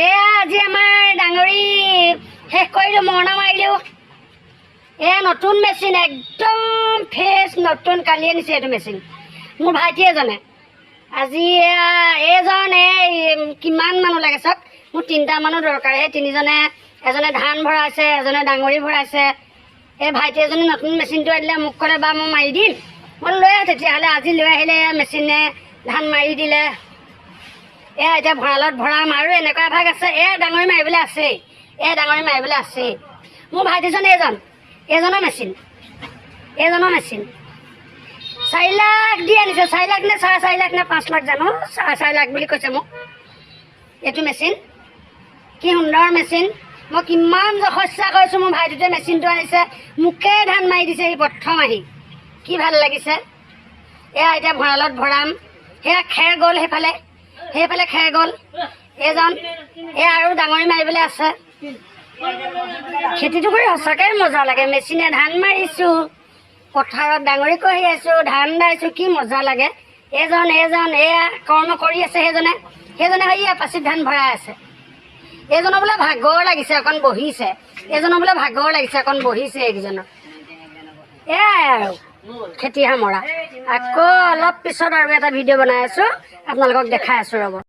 এয়া আজি আমাৰ ডাঙৰি শেষ কৰিলোঁ মৰণা মাৰিলোঁ। এয়া নতুন মেচিন একদম ফ্ৰেছ নতুন কালি আনিছে এইটো মেচিন মোৰ ভাইটি এজনে। আজি এয়া এইজন এই কিমান মানুহ লাগে চাওক। মোৰ তিনিটা মানুহ দৰকাৰ সেই তিনিজনে এজনে ধান ভৰাইছে এজনে ডাঙৰি ভৰাইছে। এই ভাইটি এজনে নতুন মেচিনটো আনিলে মোক ক'লে বা মই মাৰি দিম। মই লৈ আহ তেতিয়াহ'লে আজি লৈ আহিলে মেচিনে ধান মাৰি দিলে। এয়া এতিয়া ভঁৰালত ভৰাম আৰু এনেকুৱা এভাগ আছে। এয়া ডাঙৰি মাৰিবলৈ আছেই এয়া ডাঙৰি মাৰিবলৈ আছেই মোৰ ভাইটিজন এইজন এইজনৰ মেচিন এইজনৰ মেচিন চাৰি লাখ দি আনিছে। চাৰি লাখ নে চাৰে চাৰি লাখ নে পাঁচ লাখ জানো? চাৰে চাৰি লাখ বুলি কৈছে মোক। এইটো মেচিন। কি সুন্দৰ মেচিন। মই কিমান যশস্যা কৰিছোঁ মোৰ ভাইটিটোৱে মেচিনটো আনিছে। মোকে ধান মাৰি দিছে সি প্ৰথম আহি। কি ভালো লাগিছে। এয়া এতিয়া ভঁৰালত ভৰাম। সেয়া খেৰ গ'ল সেইফালে। সেইফালে খেৰ গ'ল। এইজন এয়া আৰু ডাঙৰি মাৰিবলৈ আছে। খেতিটো কৰি সঁচাকৈ মজা লাগে। মেচিনে ধান মাৰিছোঁ পথাৰত ডাঙৰি কঢ়ি আছোঁ ধান দাইছোঁ কি মজা লাগে। এইজন এইজন এয়া কৰ্ম কৰি আছে সেইজনে। সেইজনে সেয়া পাচিত ধান ভৰাই আছে। এইজনৰ বোলে ভাগৰ লাগিছে অকণ বহিছে। এইজনৰ বোলে ভাগৰ লাগিছে অকণ বহিছে এইকেইজনৰ। এয়াই আৰু খেতি সামৰা। আকৌ অলপ পিছত আৰু এটা ভিডিঅ' বনাই আছোঁ। আপোনালোকক দেখাই আছোঁ ৰ'ব।